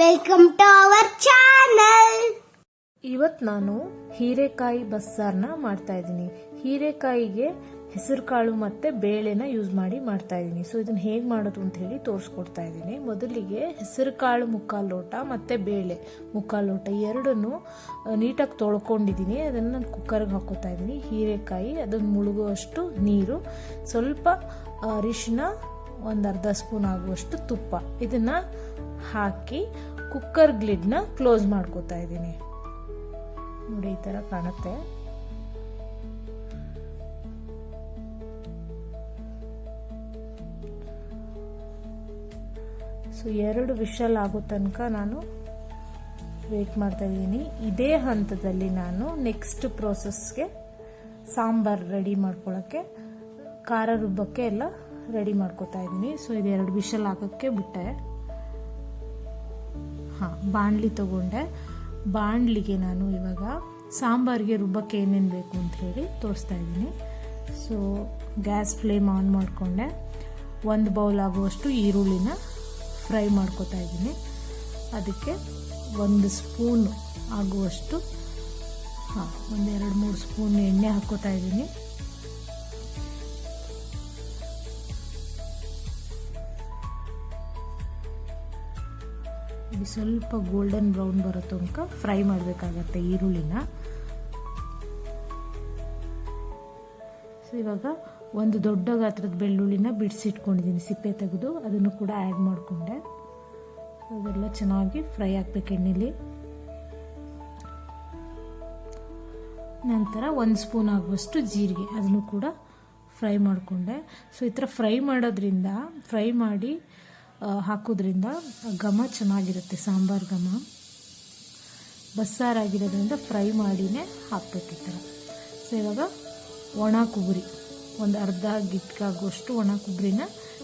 Welcome to our channel ಇವತ್ತು ನಾನು ಹೀರೆಕಾಯಿ ಬಸ್ಸಾರನ್ನ ಮಾಡ್ತಾ ಇದ್ದೀನಿ. ಹೀರೆಕಾಯಿಗೆ ಹೆಸರು ಕಾಳು ಮತ್ತು ಬೇಳೆನ ಯೂಸ್ ಮಾಡಿ ಮಾಡ್ತಾ ಇದ್ದೀನಿ. ಸೊ ಇದನ್ನು ಹೇಗೆ ಮಾಡೋದು ಅಂತ ಹೇಳಿ ತೋರಿಸ್ಕೊಡ್ತಾ ಇದ್ದೀನಿ. ಮೊದಲಿಗೆ ಹೆಸರು ಕಾಳು ಮುಕ್ಕಾಲು ಲೋಟ ಮತ್ತು ಬೇಳೆ. ಮುಕ್ಕಾಲು ಲೋಟ ಎರಡನ್ನು ನೀಟಾಗಿ ತೊಳ್ಕೊಂಡಿದ್ದೀನಿ. ಅದನ್ನು ನಾನು ಕುಕ್ಕರ್ಗೆ ಹಾಕೋತಾ ಇದ್ದೀನಿ. ಹೀರೆಕಾಯಿ ಅದನ್ನು ಮುಳುಗುವಷ್ಟು ನೀರು, ಸ್ವಲ್ಪ ಅರಿಶಿನ ಒಂದು ಅರ್ಧ ಸ್ಪೂನ್ ಆಗುವಷ್ಟು ತುಪ್ಪ. ಇದನ್ನು ಹಾಕಿ ಕುಕ್ಕರ್ ಗ್ಲಿಡ್ನ ಕ್ಲೋಸ್ ಮಾಡ್ಕೋತಾ ಇದ್ದೀನಿ. ನೋಡಿ, ಈ ಥರ ಕಾಣುತ್ತೆ. ಸೊ ಎರಡು ವಿಷಲ್ ಆಗೋ ತನಕ ನಾನು ವೇಟ್ ಮಾಡ್ತಾ ಇದ್ದೀನಿ. ಇದೇ ಹಂತದಲ್ಲಿ ನಾನು ನೆಕ್ಸ್ಟ್ ಪ್ರೋಸೆಸ್ಗೆ ಸಾಂಬಾರ್ ರೆಡಿ ಮಾಡ್ಕೊಳ್ಳೋಕ್ಕೆ ಖಾರ ರುಬ್ಬಕ್ಕೆ ಎಲ್ಲ ರೆಡಿ ಮಾಡ್ಕೋತಾ ಇದ್ದೀನಿ. ಸೊ ಇದು ಎರಡು ವಿಷಲ್ ಹಾಕೋಕ್ಕೆ ಬಿಟ್ಟೆ. ಹಾಂ, ಬಾಣಲಿ ತಗೊಂಡೆ. ಬಾಣಲಿಗೆ ನಾನು ಇವಾಗ ಸಾಂಬಾರಿಗೆ ರುಬ್ಬಕ್ಕೆ ಏನೇನು ಬೇಕು ಅಂತ ಹೇಳಿ ತೋರಿಸ್ತಾ ಇದ್ದೀನಿ. ಸೊ ಗ್ಯಾಸ್ ಫ್ಲೇಮ್ ಆನ್ ಮಾಡಿಕೊಂಡೆ. ಒಂದು ಬೌಲ್ ಆಗುವಷ್ಟು ಈರುಳ್ಳಿನ ಫ್ರೈ ಮಾಡ್ಕೋತಾ ಇದ್ದೀನಿ. ಅದಕ್ಕೆ ಒಂದು ಸ್ಪೂನ್ ಆಗುವಷ್ಟು, ಹಾಂ, ಒಂದೆರಡು ಮೂರು ಸ್ಪೂನ್ ಎಣ್ಣೆ ಹಾಕ್ಕೋತಾ ಇದ್ದೀನಿ. ಸ್ವಲ್ಪ ಗೋಲ್ಡನ್ ಬ್ರೌನ್ ಬರೋ ತನಕ ಫ್ರೈ ಮಾಡಬೇಕಾಗತ್ತೆ ಈರುಳ್ಳಿನ. ಸೊ ಇವಾಗ ಒಂದು ದೊಡ್ಡ ಗಾತ್ರದ ಬೆಳ್ಳುಳ್ಳಿನ ಬಿಡಿಸಿಟ್ಕೊಂಡಿದ್ದೀನಿ, ಸಿಪ್ಪೆ ತೆಗೆದು ಅದನ್ನು ಕೂಡ ಆ್ಯಡ್ ಮಾಡಿಕೊಂಡೆ. ಅದೆಲ್ಲ ಚೆನ್ನಾಗಿ ಫ್ರೈ ಆಗಬೇಕು ಎಣ್ಣೆಲಿ. ನಂತರ ಒಂದು ಸ್ಪೂನ್ ಆಗುವಷ್ಟು ಜೀರಿಗೆ, ಅದನ್ನು ಕೂಡ ಫ್ರೈ ಮಾಡಿಕೊಂಡೆ. ಸೊ ಈ ಥರ ಫ್ರೈ ಮಾಡೋದ್ರಿಂದ ಫ್ರೈ ಮಾಡಿ ಹಾಕೋದ್ರಿಂದ ಘಮ ಚೆನ್ನಾಗಿರುತ್ತೆ, ಸಾಂಬಾರು ಘಮ. ಬಸ್ಸಾರಾಗಿರೋದ್ರಿಂದ ಫ್ರೈ ಮಾಡಿನೇ ಹಾಕ್ಬೇಕು ಈ ಥರ. ಸೊ ಇವಾಗ ಒಣ ಕೊಬ್ಬರಿ, ಒಂದು ಅರ್ಧ ಗಿಟ್ಕಾಗುವಷ್ಟು ಒಣ ಕೊಬ್ಬರಿನ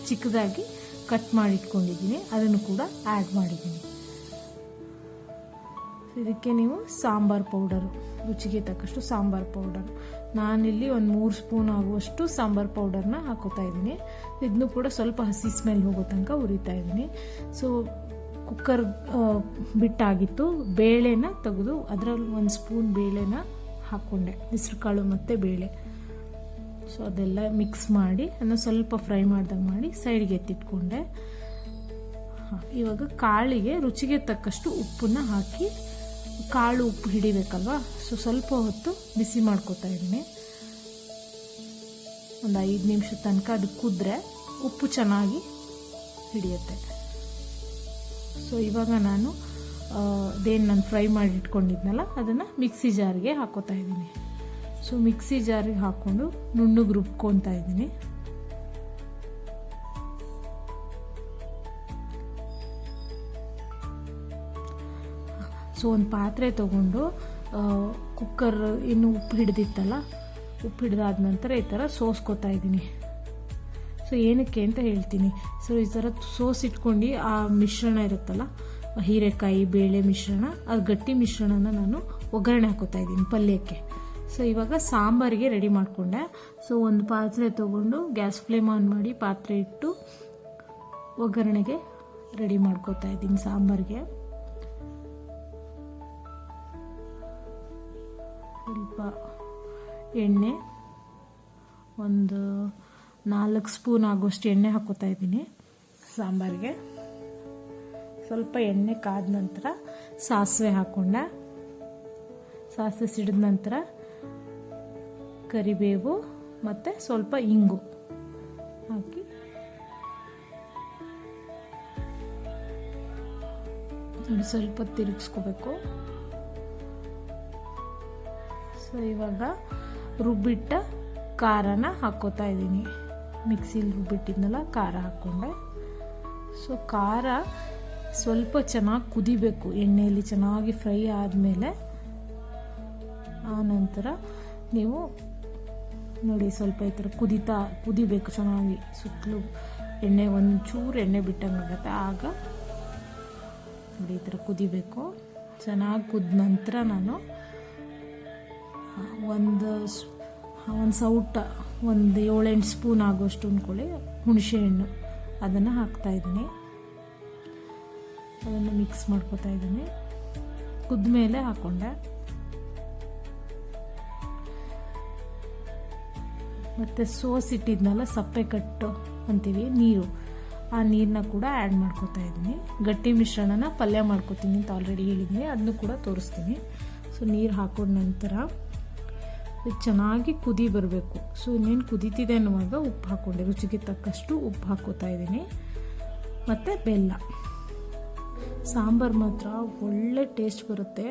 ಚಿಕ್ಕದಾಗಿ ಕಟ್ ಮಾಡಿಟ್ಕೊಂಡಿದ್ದೀನಿ. ಅದನ್ನು ಕೂಡ ಆ್ಯಡ್ ಮಾಡಿದ್ದೀನಿ. ಇದಕ್ಕೆ ನೀವು ಸಾಂಬಾರ್ ಪೌಡರು, ರುಚಿಗೆ ತಕ್ಕಷ್ಟು ಸಾಂಬಾರ್ ಪೌಡರ್. ನಾನಿಲ್ಲಿ ಒಂದು ಮೂರು ಸ್ಪೂನ್ ಆಗುವಷ್ಟು ಸಾಂಬಾರ್ ಪೌಡರ್ನ ಹಾಕೋತಾ ಇದ್ದೀನಿ. ಇದನ್ನು ಕೂಡ ಸ್ವಲ್ಪ ಹಸಿ ಸ್ಮೆಲ್ ಹೋಗೋ ತನಕ ಉರಿತಾ ಇದ್ದೀನಿ. ಸೊ ಕುಕ್ಕರ್ ಬಿಟ್ಟಾಗಿತ್ತು. ಬೇಳೆನ ತೆಗೆದು ಅದರಲ್ಲಿ ಒಂದು ಸ್ಪೂನ್ ಬೇಳೆನ ಹಾಕ್ಕೊಂಡೆ ಹೆಸ್ರು ಕಾಳು ಮತ್ತು ಬೇಳೆ. ಸೊ ಅದೆಲ್ಲ ಮಿಕ್ಸ್ ಮಾಡಿ ಅದನ್ನು ಸ್ವಲ್ಪ ಫ್ರೈ ಮಾಡ್ದಂಗೆ ಮಾಡಿ ಸೈಡ್ಗೆ ಎತ್ತಿಟ್ಕೊಂಡೆ. ಇವಾಗ ಕಾಳಿಗೆ ರುಚಿಗೆ ತಕ್ಕಷ್ಟು ಉಪ್ಪನ್ನ ಹಾಕಿ ಕಾಳು ಉಪ್ಪು ಹಿಡಿಬೇಕಲ್ವಾ? ಸೊ ಸ್ವಲ್ಪ ಹೊತ್ತು ಬಿಸಿ ಮಾಡ್ಕೋತಾ ಇದ್ದೀನಿ ಒಂದು ಐದು ನಿಮಿಷದ ತನಕ ಅದು ಕುದ್ರೆ ಉಪ್ಪು ಚೆನ್ನಾಗಿ ಹಿಡಿಯುತ್ತೆ. ಸೊ ಇವಾಗ ನಾನು ಅದೇನು ನಾನು ಫ್ರೈ ಮಾಡಿ ಇಟ್ಕೊಂಡಿದ್ನಲ್ಲ ಅದನ್ನು ಮಿಕ್ಸಿ ಜಾರಿಗೆ ಹಾಕೋತಾ ಇದ್ದೀನಿ. ಸೊ ಮಿಕ್ಸಿ ಜಾರಿಗೆ ಹಾಕ್ಕೊಂಡು ನುಣ್ಣಗೆ ರುಬ್ಕೊತಾ ಇದ್ದೀನಿ. ಸೊ ಒಂದು ಪಾತ್ರೆ ತೊಗೊಂಡು ಕುಕ್ಕರ್ ಇನ್ನು ಉಪ್ಪು ಹಿಡ್ದಿತ್ತಲ್ಲ, ಉಪ್ಪು ಹಿಡ್ದಾದ ನಂತರ ಈ ಥರ ಸೋಸ್ಕೊತಾ ಇದ್ದೀನಿ. ಸೊ ಏನಕ್ಕೆ ಅಂತ ಹೇಳ್ತೀನಿ. ಸೊ ಈ ಥರ ಸೋಸ್ ಇಟ್ಕೊಂಡು ಆ ಮಿಶ್ರಣ ಇರುತ್ತಲ್ಲ, ಹೀರೆಕಾಯಿ, ಬೇಳೆ ಮಿಶ್ರಣ, ಅದು ಗಟ್ಟಿ ಮಿಶ್ರಣನ ನಾನು ಒಗ್ಗರಣೆ ಹಾಕೋತಾ ಇದ್ದೀನಿ ಪಲ್ಯಕ್ಕೆ. ಸೊ ಇವಾಗ ಸಾಂಬಾರಿಗೆ ರೆಡಿ ಮಾಡಿಕೊಂಡೆ. ಸೊ ಒಂದು ಪಾತ್ರೆ ತೊಗೊಂಡು ಗ್ಯಾಸ್ ಫ್ಲೇಮ್ ಆನ್ ಮಾಡಿ ಪಾತ್ರೆ ಇಟ್ಟು ಒಗ್ಗರಣೆಗೆ ರೆಡಿ ಮಾಡ್ಕೋತಾ ಇದ್ದೀನಿ ಸಾಂಬಾರಿಗೆ. ಸ್ವಲ್ಪ ಎಣ್ಣೆ, ಒಂದು ನಾಲ್ಕು ಸ್ಪೂನ್ ಆಗೋಷ್ಟು ಎಣ್ಣೆ ಹಾಕೋತಾ ಇದ್ದೀನಿ ಸಾಂಬಾರಿಗೆ. ಸ್ವಲ್ಪ ಎಣ್ಣೆ ಕಾದ ನಂತರ ಸಾಸಿವೆ ಹಾಕೊಂಡೆ, ಸಾಸಿವೆ ಸಿಡಿದ ನಂತರ ಕರಿಬೇವು ಮತ್ತು ಸ್ವಲ್ಪ ಇಂಗು ಹಾಕಿ. ಸ್ವಲ್ಪ ತಿರುಗಿಸ್ಕೋಬೇಕು. ಸೊ ಇವಾಗ ರುಬ್ಬಿಟ್ಟ ಖಾರನ ಹಾಕ್ಕೋತಾ ಇದ್ದೀನಿ. ಮಿಕ್ಸಿಲಿ ರುಬ್ಬಿಟ್ಟಿದ್ನಲ್ಲ, ಖಾರ ಹಾಕ್ಕೊಂಡೆ. ಸೊ ಖಾರ ಸ್ವಲ್ಪ ಚೆನ್ನಾಗಿ ಕುದಿಬೇಕು. ಎಣ್ಣೆಯಲ್ಲಿ ಚೆನ್ನಾಗಿ ಫ್ರೈ ಆದಮೇಲೆ, ಆ ನಂತರ ನೀವು ನೋಡಿ, ಸ್ವಲ್ಪ ಈ ಥರ ಕುದಿತಾ, ಕುದಿಬೇಕು ಚೆನ್ನಾಗಿ. ಸುತ್ತಲೂ ಎಣ್ಣೆ, ಒಂಚೂರು ಎಣ್ಣೆ ಬಿಟ್ಟಂಗೆ ಆಗುತ್ತೆ. ಆಗ ನೋಡಿ, ಈ ಥರ ಕುದಿಬೇಕು. ಚೆನ್ನಾಗಿ ಕುದ ನಂತರ ನಾನು ಒಂದು ಒಂದು ಸೌಟ, ಒಂದು ಏಳೆಂಟು ಸ್ಪೂನ್ ಆಗೋಷ್ಟು ಅಂದ್ಕೊಳ್ಳಿ ಹುಣಸೆಹಣ್ಣು ಅದನ್ನು ಹಾಕ್ತಾಯಿದ್ದೀನಿ ಅದನ್ನು ಮಿಕ್ಸ್ ಮಾಡ್ಕೋತಾ ಇದ್ದೀನಿ. ಕುದ್ಮೇಲೆ ಹಾಕೊಂಡೆ. ಮತ್ತು ಸೋಸ್ ಇಟ್ಟಿದ್ನಲ್ಲ, ಸಪ್ಪೆ ಕಟ್ಟು ಅಂತೀವಿ, ನೀರು. ಆ ನೀರನ್ನ ಕೂಡ ಆ್ಯಡ್ ಮಾಡ್ಕೋತಾ ಇದ್ದೀನಿ. ಗಟ್ಟಿ ಮಿಶ್ರಣನ ಪಲ್ಯ ಮಾಡ್ಕೊತೀನಿ ಅಂತ ಆಲ್ರೆಡಿ ಹೇಳಿದ್ದೀನಿ. ಅದನ್ನು ಕೂಡ ತೋರಿಸ್ತೀನಿ. ಸೊ ನೀರು ಹಾಕೊಂಡ ನಂತರ ಚೆನ್ನಾಗಿ ಕುದಿ ಬರಬೇಕು. ಸೊ ಇನ್ನೇನು ಕುದೀತಿದೆ ಅನ್ನುವಾಗ ಉಪ್ಪು ಹಾಕ್ಕೊಂಡೆ, ರುಚಿಗೆ ತಕ್ಕಷ್ಟು ಉಪ್ಪು ಹಾಕ್ಕೋತಾ ಇದ್ದೀನಿ. ಮತ್ತು ಬೆಲ್ಲ. ಸಾಂಬಾರು ಮಾತ್ರ ಒಳ್ಳೆ ಟೇಸ್ಟ್ ಬರುತ್ತೆ.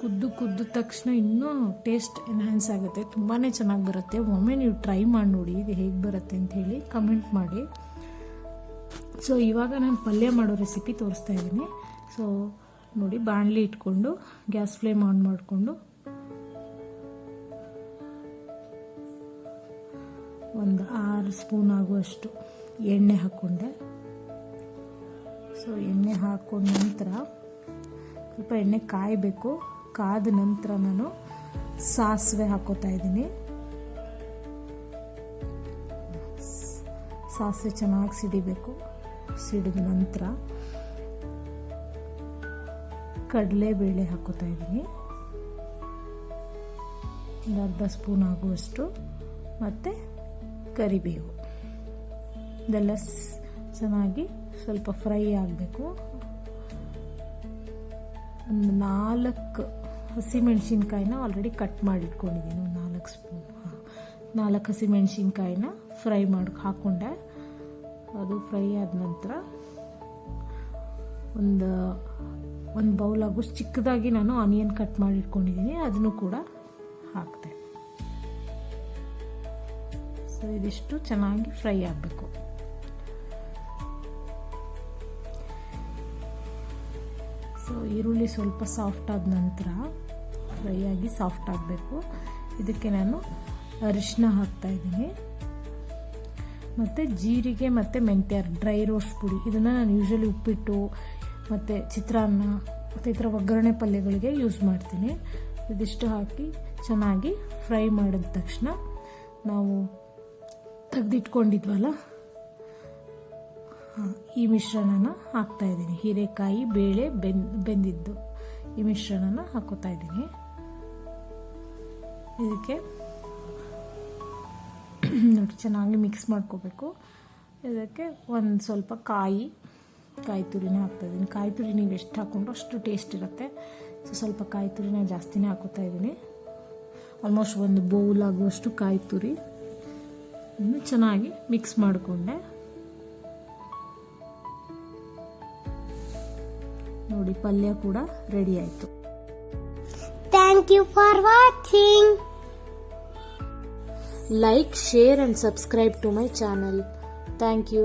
ಕುದ್ದು ಕುದ್ದ ತಕ್ಷಣ ಇನ್ನೂ ಟೇಸ್ಟ್ ಎನ್ಹ್ಯಾನ್ಸ್ ಆಗುತ್ತೆ. ತುಂಬಾ ಚೆನ್ನಾಗಿ ಬರುತ್ತೆ. ಒಮ್ಮೆ ನೀವು ಟ್ರೈ ಮಾಡಿ ನೋಡಿ, ಇದು ಹೇಗೆ ಬರುತ್ತೆ ಅಂತ ಹೇಳಿ ಕಮೆಂಟ್ ಮಾಡಿ. ಸೊ ಇವಾಗ ನಾನು ಪಲ್ಯ ಮಾಡೋ ರೆಸಿಪಿ ತೋರಿಸ್ತಾ ಇದ್ದೀನಿ. ಸೊ ನೋಡಿ, ಬಾಣಲಿ ಇಟ್ಕೊಂಡು, ಗ್ಯಾಸ್ ಫ್ಲೇಮ್ ಆನ್ ಮಾಡಿಕೊಂಡು ಒಂದು ಆರು ಸ್ಪೂನ್ ಆಗುವಷ್ಟು ಎಣ್ಣೆ ಹಾಕ್ಕೊಂಡೆ. ಸೊ ಎಣ್ಣೆ ಹಾಕೊಂಡ ನಂತರ ಸ್ವಲ್ಪ ಎಣ್ಣೆ ಕಾಯಬೇಕು. ಕಾದ ನಂತರ ನಾನು ಸಾಸಿವೆ ಹಾಕೋತಾ ಇದ್ದೀನಿ. ಸಾಸಿವೆ ಚೆನ್ನಾಗಿ ಸಿಡಿಬೇಕು. ಸಿಡಿದ ನಂತರ ಕಡಲೆಬೇಳೆ ಹಾಕೋತಾ ಇದ್ದೀನಿ. ಒಂದು ಅರ್ಧ ಸ್ಪೂನ್ ಆಗುವಷ್ಟು. ಮತ್ತು ಕರಿಬೇವು. ಇದೆಲ್ಲ ಚೆನ್ನಾಗಿ ಸ್ವಲ್ಪ ಫ್ರೈ ಆಗಬೇಕು. ಒಂದು ನಾಲ್ಕು ಹಸಿಮೆಣ್ಸಿನ್ಕಾಯಿನ ಆಲ್ರೆಡಿ ಕಟ್ ಮಾಡಿ ಇಟ್ಕೊಂಡಿದ್ದೀನಿ ಒಂದು ನಾಲ್ಕು ಸ್ಪೂನ್ ನಾಲ್ಕು ಹಸಿಮೆಣ್ಸಿನ್ಕಾಯಿನ ಫ್ರೈ ಮಾಡಿ ಹಾಕ್ಕೊಂಡೆ ಅದು ಫ್ರೈ ಆದ ನಂತರ ಒಂದು ಒಂದು ಬೌಲ್ ಆಗೋಷ್ಟು ಚಿಕ್ಕದಾಗಿ ನಾನು ಆನಿಯನ್ ಕಟ್ ಮಾಡಿ ಇಟ್ಕೊಂಡಿದ್ದೀನಿ ಅದನ್ನು ಕೂಡ ಹಾಕ್ತೆ. ಸೊ ಇದಿಷ್ಟು ಚೆನ್ನಾಗಿ ಫ್ರೈ ಆಗಬೇಕು. ಸೊ ಈರುಳ್ಳಿ ಸ್ವಲ್ಪ ಸಾಫ್ಟ್ ಆದ ನಂತರ ಫ್ರೈ ಆಗಿ ಸಾಫ್ಟ್ ಆಗಬೇಕು. ಇದಕ್ಕೆ ನಾನು ಅರಿಶಿನ ಹಾಕ್ತಾ ಇದ್ದೀನಿ. ಮತ್ತು ಜೀರಿಗೆ ಮತ್ತು ಮೆಂತ್ಯ ಡ್ರೈ ರೋಸ್ಟ್ ಪುಡಿ. ಇದನ್ನು ನಾನು ಯೂಶ್ವಲಿ ಉಪ್ಪಿಟ್ಟು ಮತ್ತು ಚಿತ್ರಾನ್ನ ಮತ್ತು ಈ ಥರ ಒಗ್ಗರಣೆ ಪಲ್ಯಗಳಿಗೆ ಯೂಸ್ ಮಾಡ್ತೀನಿ. ಇದಿಷ್ಟು ಹಾಕಿ ಚೆನ್ನಾಗಿ ಫ್ರೈ ಮಾಡಿದ ತಕ್ಷಣ ನಾವು ತೆಗೆದಿಟ್ಕೊಂಡಿದ್ವಲ್ಲ? ಈ ಮಿಶ್ರಣನ ಹಾಕ್ತಾ ಇದ್ದೀನಿ. ಹೀರೆಕಾಯಿ, ಬೇಳೆ ಬೆಂದ್ ಬೆಂದಿದ್ದು ಈ ಮಿಶ್ರಣನ ಹಾಕೋತಾ ಇದ್ದೀನಿ. ಇದಕ್ಕೆ ನೋಡಿ, ಚೆನ್ನಾಗಿ ಮಿಕ್ಸ್ ಮಾಡ್ಕೋಬೇಕು. ಇದಕ್ಕೆ ಒಂದು ಸ್ವಲ್ಪ ಕಾಯಿ ಕಾಯಿ ತುರಿನ ಹಾಕ್ತಾ ಇದ್ದೀನಿ. ಕಾಯಿ ತುರಿ ನೀವು ಎಷ್ಟು ಹಾಕ್ಕೊಂಡ್ರು ಅಷ್ಟು ಟೇಸ್ಟ್ ಇರುತ್ತೆ. ಸೊ ಸ್ವಲ್ಪ ಕಾಯಿ ತುರಿನ ಜಾಸ್ತಿನೇ ಹಾಕೋತಾ ಇದ್ದೀನಿ. ಆಲ್ಮೋಸ್ಟ್ ಒಂದು ಬೌಲ್ ಆಗುವಷ್ಟು ಕಾಯಿ ತುರಿ ಇನ್ನು ಚೆನ್ನಾಗಿ ಮಿಕ್ಸ್ ಮಾಡಿಕೊಂಡೆ. ನೋಡಿ ಪಲ್ಯ ಕೂಡ ರೆಡಿ ಆಯಿತು. Thank you for watching like share and subscribe to my channel thank you